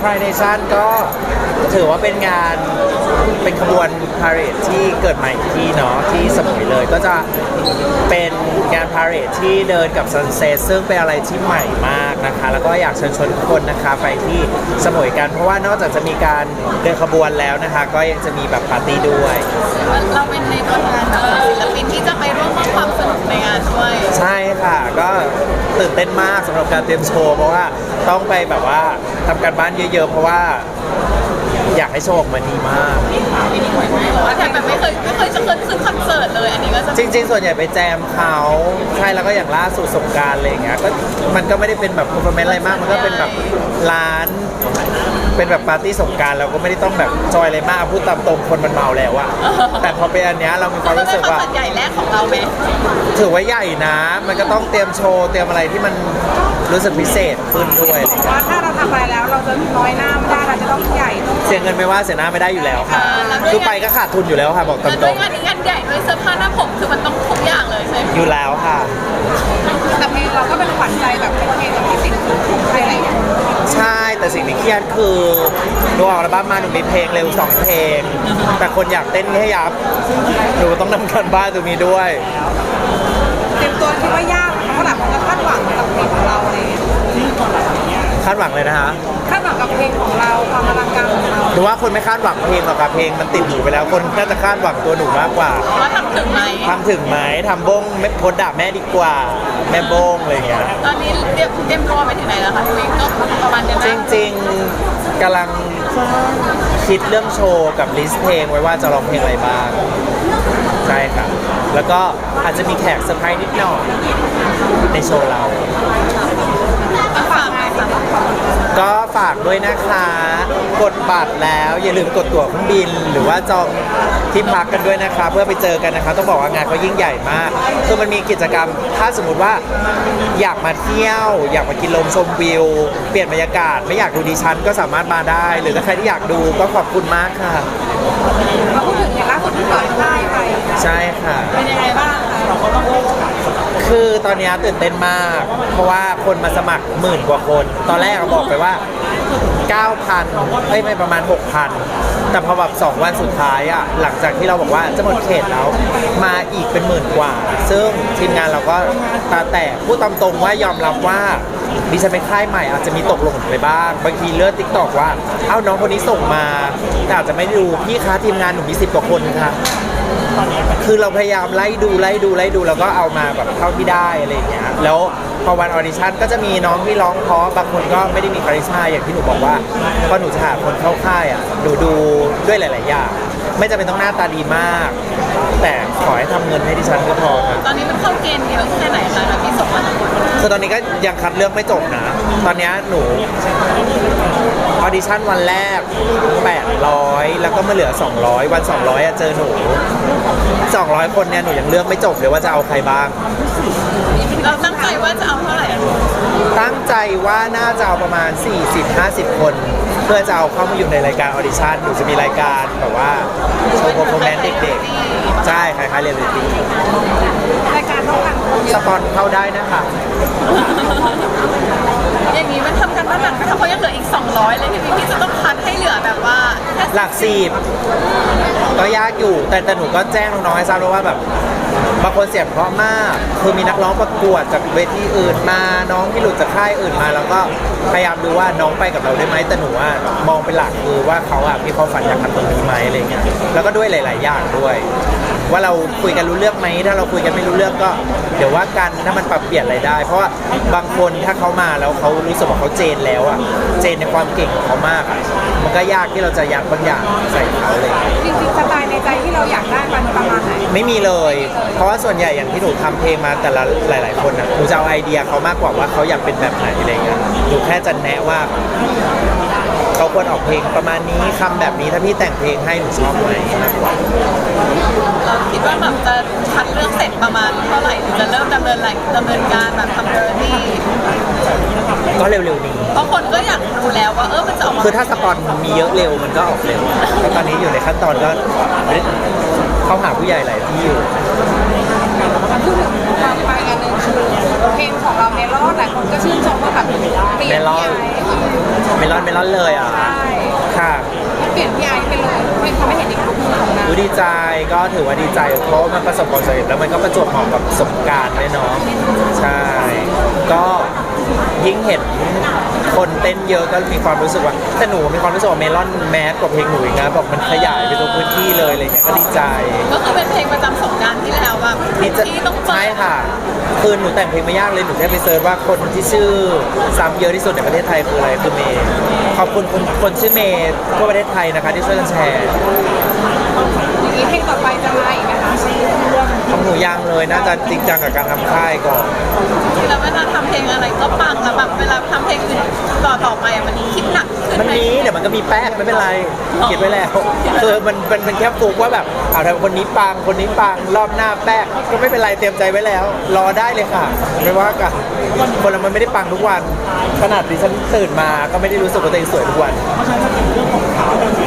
Pride Nation ก็ถือว่าเป็นงานเป็นขบวนพาเหรดที่เกิดใหม่ที่เนาะที่สมุยเลยก็จะเป็นงานพาเหรดที่เดินกับซันเซ็ตซึ่งเป็นอะไรที่ใหม่มากนะคะ แล้วก็อยากเชิญชวนทุกคนนะคะไปที่สมุยกันเพราะว่านอกจากจะมีการเดินขบวนแล้วนะคะ ก็ยังจะมีแบบปาร์ตี้ด้วยเราเป็นในตัวแทนแบบศิลปินที่จะไปร่วมมอบความสนุกในงานด้วยใช่ค่ะก็ตื่นเต้นมากสำหรับการเตรียมโชว์เพราะว่าต้องไปแบบว่า ทำการบ้านเยอะ ๆ เพราะว่าอยากให้โชว์ออกมาดีมากบอกว่าแทนแบบไม่เคยไม่เคยจะเคยขึ้นคอนเสิร์ตเลย อันนี้ก็จะจริง ๆ ส่วนใหญ่ไปแจมเขาใช่แล้วก็อย่างล่าสุดสงกรารอะไรอย่างเงี้ยก็มันก็ไม่ได้เป็นแบบเพอร์ฟอร์แมนซ์อะไรมาก มันก็เป็นแบบร้าน เป็นแบบปาร์ตี้สงกรารเราก็ไม่ได้ต้องแบบจอยอะไรมากพูดตามตรงคนมันเมาแล้วอะแต่พอเป็นอันเนี้ยเรามีความก็รู้เป็สึนกคอนว่าเสิร์ตใหญ่แรกของเราไหมถือว่าใหญ่นะ มันก็ต้องเตรียมโชว์เตรียมอะไรที่มันรู้สึกพิเศษขึ้นด้วย ว่าถ้าเราทำ ไปแล้วเราจะน้อยหน้าไม่ได้เราจะต้องใหญ่ต้องเสียเงินไม่ว่าเสียหน้าไม่ได้อยู่แล้วค่ะ คือไปก็ขาดทุนอยู่แล้วค่ะ บอกตแล้วรด้วยงงานนี้งานใหญ่ด้วยเสื้อผ้าหน้าผมคือมันต้องทุกอย่างเลยใช่ไหมๆอยู่แล้วค่ะ แต่เพลงเราก็เป็นขวัญใจแบบเป็นเพลงกับที่ติดของใครหลายคนใช่แต่สิ่งที่เครียดคือดูออกอัลบั้มมาหนูมีเพลงเร็วสองเพลง แต่คนอยากเต้นแค่ยับหนูต้องนำกันบ้านตรงนี้ด้วย เตรียมตัวคิดว่ายากเพราะหลายคนก็คาดหวังกับเพลงของเราอะไรอย่างเงี้ยคาดหวังเลยนะคะคาดหวังกับเพลงของเราความอลังการของเราหนูว่าคนไม่คาดหวังเพลงหรอกค่ะเพลงมันติดหนูไปแล้วคนน่าจะคาดหวังตัวหนูมากกว่าว่าทำถึงไหมทำถึงไหมทำบงไม่โพสต์ด่าแม่ดีกว่า แม่บงอะไรอย่างเงี้ย ตอนนี้เตรียมเตรียมตัวไปถึงไหนแล้วคะพี่ก็ประมาณเดือนหจน้าริงๆกำลังคิดเรื่องโชว์กับลิสต์เพลงไว้ว่าจะร้องเพลงอะไรบ้าง ใช่ครับ แล้วก็อาจจะมีแขกเซอร์ไพรส์นิดหน่อยในโชว์เรา ฝากไหมคะ ก็ฝากด้วยนะคะ กดบัตรแล้วอย่าลืมกดตั๋วเครื่องบิน หรือว่าจองที่พักกันด้วยนะคะ เพื่อไปเจอกันนะคะ ต้องบอกว่างานเขายิ่งใหญ่มากคือมันมีกิจกรรม ถ้าสมมุติว่าอยากมาเที่ยว อยากมากินลมชมวิว เปลี่ยนบรรยากาศ ไม่อยากดูดิฉันก็สามารถมาได้ หรือถ้าใครที่อยากดูก็ขอบคุณมากค่ะเราพูดถึงอย่างล่าสุดที่เปิดค่ายไปใช่ค่ะเป็นยังไงบ้างคะคือตอนนี้ตื่นเต้นมาก เพราะว่าคนมาสมัครหมื่นกว่าคนตอนแรกเราบอกไปว่า 9,000เอ้ยไม่ประมาณ 6,000 แต่พอแบบ2วันสุดท้ายอะหลังจากที่เราบอกว่าจะหมดเขตแล้วมาอีกเป็นหมื่นกว่า ซึ่งทีมงานเราก็ตาแตกพูดตามตรงว่ายอมรับว่าดิฉันเป็นค่ายใหม่อาจจะมีตกหล่นไปบ้าง บางทีเลือดติ๊กตอกว่า เอ้าน้องคนนี้ส่งมาแต่อาจจะไม่ด้ดูพี่คะทีมงานหนูมีสิบกว่าคนค่ะคือเราพยายามไล่ดูไล่ดูไล่ดูแล้วก็เอามาแบบเท่าที่ได้อะไรอย่างเงี้ยแล้ว พอวันออดิชั่นก็จะมีน้องที่ร้องเพราะบางคนก็ไม่ได้มีคาริสมาอย่างที่หนูบอกว่าพอหนูจะหาคนเข้าค่ายอะหนูดูด้วยหลาย ๆ อย่าง ไม่จำเป็นต้องหน้าตาดีมาก แต่ขอให้ทำเงินให้ดิฉันก็พอค่ะตอนนี้มันเข้าเกณฑ์เยอะแค่ไหนคะแบบที่ส่งมาทั้งหมดคือตอนนี้ก็ยังคัดเลือกไม่จบนะ ตอนเนี้ยหนูออดิชั่นวันแรก 800 แล้วก็มาเหลือ 200 วัน 200อะเจอหนู 200 คนเนี่ยหนูยังเลือกไม่จบเลยว่าจะเอาใครบ้าง เราตั้งใจว่าจะเอาเท่าไหร่อะตั้งใจว่าน่าจะเอาประมาณ 40-50 คน เพื่อจะเอาเข้ามาอยู่ในรายการออดิชั่นหนูจะมีรายการแบบว่าโชว์โปรโมแมนเด็กๆ ใช่คล้ายๆเรียลลิตี้รายการเท่ากันสปอนเข้าได้นะคะอย่างนี้มันทำกันบ้านหนักไหมคะเพราะยังเหลืออีก 200 เลยพี่พี่จะต้องคัดให้เหลือแบบว่าแค่หลักสิบก็ยากอยู่แต่แต่หนูก็แจ้งน้องๆให้ทราบแล้วว่าแบบ บางคนเสียงเพราะมาก คือมีนักร้องประกวดจากเวทีอื่นมาน้องที่หลุดจากค่ายอื่นมา แล้วก็พยายามดูว่าน้องไปกับเราได้ไหมแต่หนูว่ามองเป็นหลักคือว่าเขาอะมีความฝันอยากทำตรงนี้ไหมอะไรเงี้ยแล้วก็ด้วยหลาย ๆ อย่างด้วย ว่าเราคุยกันรู้เรื่องไหมถ้าเราคุยกันไม่รู้เรื่องก็ เดี๋ยวว่ากันถ้ามันปรับเปลี่ยนอะไรได้ เพราะว่าบางคนถ้าเขามาแล้วเขารู้สึกว่าเขาเจนแล้วอะเจนในความเก่งของเขามากอะมันก็ยากที่เราจะยัดบางอย่างใส่เขาเลยจริงๆสไตล์ในใจที่เราอยากได้มันประมาณ ไหนไม่มีเลย เพราะว่าส่วนใหญ่อย่างที่หนูทำเพลงมาแต่ละหลาย ๆ คนอะหนูจะเอาไอเดียเขามากกว่าว่าเขาอยากเป็นแบบไหนอะไรเงี้ยหนูแค่จะแนะว่าเขาควรออกเพลงประมาณนี้คำแบบนี้ถ้าพี่แต่งเพลงให้หนูชอบไหมมากกว่า เราคิดว่าแบบจะคัดเลือกเสร็จประมาณเท่าไหร่ถึงจะเริ่มดำเนินรายดำเนินการแบบทำเรนี่ก็เร็วๆนี้ เพราะคนก็อยากรู้แล้วว่าเออมันจะออกมาคือถ้าสปอนมีเยอะเร็วมันก็ออกเร็วแล้วตอนนี้อยู่ในขั้นตอนก็ เข้าหาผู้ใหญ่หลายที่อยู่มาพูดถึงความไปกันหนึ่งคือเพลงของเราเมลอนหลายคนก็ชื่นชมว่าแบบเปลี่ยนที่ไอเมลอนเมลอนเลยอะ ใช่ค่ะเปลี่ยนพี่ไอซ์ไปเลยไม่เขาไม่เห็นอีกลุคหนึ่งของนางอุ๊ยดีใจก็ถือว่าดีใจ เพราะว่ามันประสบความสำเร็จแล้วมันก็ประจวบเหมาะกับสงกรารด้วยเนาะใช่ ก็ ยิ่งเห็นคนเต้นเยอะก็มีความรู้สึกว่าแต่หนูมีความรู้สึกว่าเมลอนแมสกว่าเพลงหนูอีกนะแบบมันขยายไปทุกพื้นที่เลยอะไรเงี้ยก็ดีใจ ก็คือเป็นเพลงประจำสงกรารที่แล้วแบบดีใจที่ต้องเปิดใช่ค่ะ คือหนูแต่งเพลงไม่ยากเลย หนูแค่ไปเซิร์ชว่าคนที่ชื่อซ้ำเยอะที่สุดในประเทศไทยคืออะไรคือเมย์ขอบคุณคนคนชื่อเมย์ทั่วประเทศไทยนะคะที่ช่วยกันแชร์อย่างนี้เพลงต่อไปจะมาอีกไหมคะของหนูยังเลยน่าจะจริงจังกับการทำค่ายก่อน แล้วเวลา มีเดี๋ยวมันก็มีแป๊กไม่เป็นไรอ๋อเก็บไว้แล้วคือมันมันมันแค่ฟุกว่าแบบเอาทำคนนี้ปังคนนี้ปังรอบหน้าแป๊กก็ไม่เป็นไรเตรียมใจไว้แล้ว รอได้เลยค่ะไม่ว่ากันคนเรามันไม่ได้ปังทุกวัน ขนาดดิฉันตื่นมาก็ไม่ได้รู้สึกว่าตัวเองสวยทุกวันแ